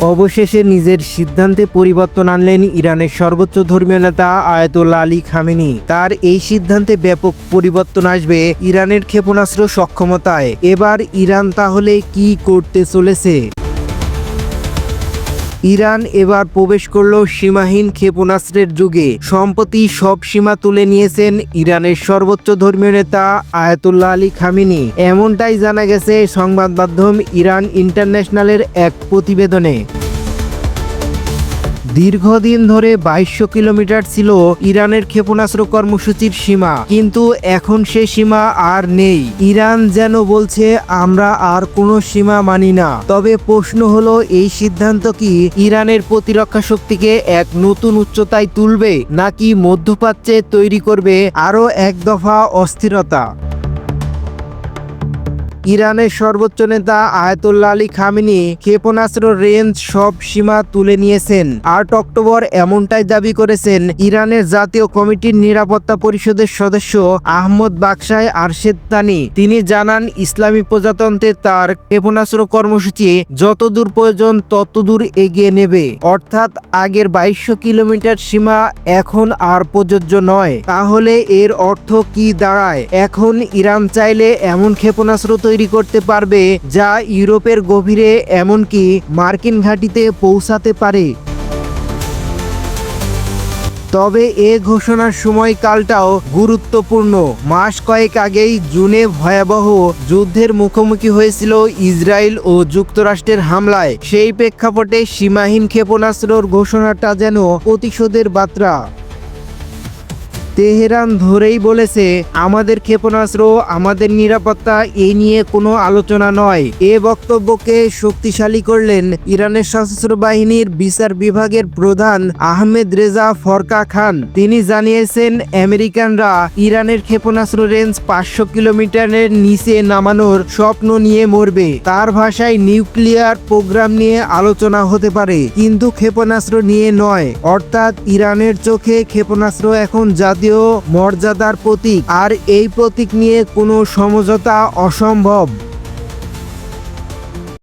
অবশেষে নিজের সিদ্ধান্তে পরিবর্তন আনলেন ইরানের সর্বোচ্চ ধর্মীয় নেতা আয়াতুল্লা আলী খামেনি। তার এই সিদ্ধান্তে ব্যাপক পরিবর্তন আসবে ইরানের ক্ষেপণাস্ত্র সক্ষমতায়। এবার ইরান তাহলে কি করতে চলেছে? ইরান এবার প্রবেশ করল সীমাহীন ক্ষেপণাস্ত্রের যুগে। সম্প্রতি সব সীমা তুলে নিয়েছেন ইরানের সর্বোচ্চ ধর্মীয় নেতা আয়াতুল্লাহ আলী খামিনি। এমনটাই জানা গেছে সংবাদ মাধ্যম ইরান ইন্টারন্যাশনালের এক প্রতিবেদনে। দীর্ঘদিন ধরে বাইশশো কিলোমিটার ছিল ইরানের ক্ষেপণাস্ত্র কর্মসূচির সীমা। কিন্তু এখন সে সীমা আর নেই। ইরান যেন বলছে, আমরা আর কোনো সীমা মানি না। তবে প্রশ্ন হলো, এই সিদ্ধান্ত কি ইরানের প্রতিরক্ষা শক্তিকে এক নতুন উচ্চতায় তুলবে, নাকি মধ্যপ্রাচ্যে তৈরি করবে আরও এক দফা অস্থিরতা? ইরানের সর্বোচ্চ নেতা আয়াতুল্লাহ আলী খামিনি ক্ষেপণাস্ত্র রেঞ্জ সব সীমা তুলে নিয়েছেন। আট অক্টোবর এমনটাই দাবি করেছেন ইরানের জাতীয় কমিটির নিরাপত্তা পরিষদের সদস্য আহমদ বাকশায় আরশেদ তানি। তিনি জানান, ইসলামী প্রজাতন্ত্রে তার ক্ষেপণাস্ত্র কর্মসূচি যতদূর প্রয়োজন ততদূর এগিয়ে নেবে। অর্থাৎ আগের বাইশশো কিলোমিটার সীমা এখন আর প্রযোজ্য নয়। তাহলে এর অর্থ কি দাঁড়ায়? এখন ইরান চাইলে এমন ক্ষেপণাস্ত্র তৈরি করতে পারবে, যা ইউরোপের গভীরে এমনকি মার্কিন ঘাঁটিতে পৌঁছাতে পারে। তবে এ ঘোষণার সময়কালটাও গুরুত্বপূর্ণ। মাস কয়েক আগেই জুনে ভয়াবহ যুদ্ধের মুখোমুখি হয়েছিল ইসরায়েল ও যুক্তরাষ্ট্রের হামলায়। সেই প্রেক্ষাপটে সীমাহীন ক্ষেপণাস্ত্রর ঘোষণাটা যেন প্রতিশোধের বার্তা। তেহরান ধরেই বলেছে, আমাদের ক্ষেপণাস্ত্র, আমাদের নিরাপত্তা এই নিয়ে কোনো আলোচনা নয়। এ বক্তব্যকে শক্তিশালী করলেন ইরানের সশস্ত্র বাহিনীর বিচার বিভাগের প্রধান আহমেদ রেজা ফরকা খান। তিনি জানিয়েছেন, আমেরিকানরা ইরানের ক্ষেপণাস্ত্র রেঞ্জ পাঁচশো কিলোমিটারের নিচে নামানোর স্বপ্ন নিয়ে মরবে। তার ভাষায় নিউক্লিয়ার প্রোগ্রাম নিয়ে আলোচনা হতে পারে, কিন্তু ক্ষেপণাস্ত্র নিয়ে নয়। অর্থাৎ ইরানের চোখে ক্ষেপণাস্ত্র এখন জাতীয় মর্যাদার প্রতীক আর এই প্রতীক নিয়ে কোনো সমঝোতা অসম্ভব।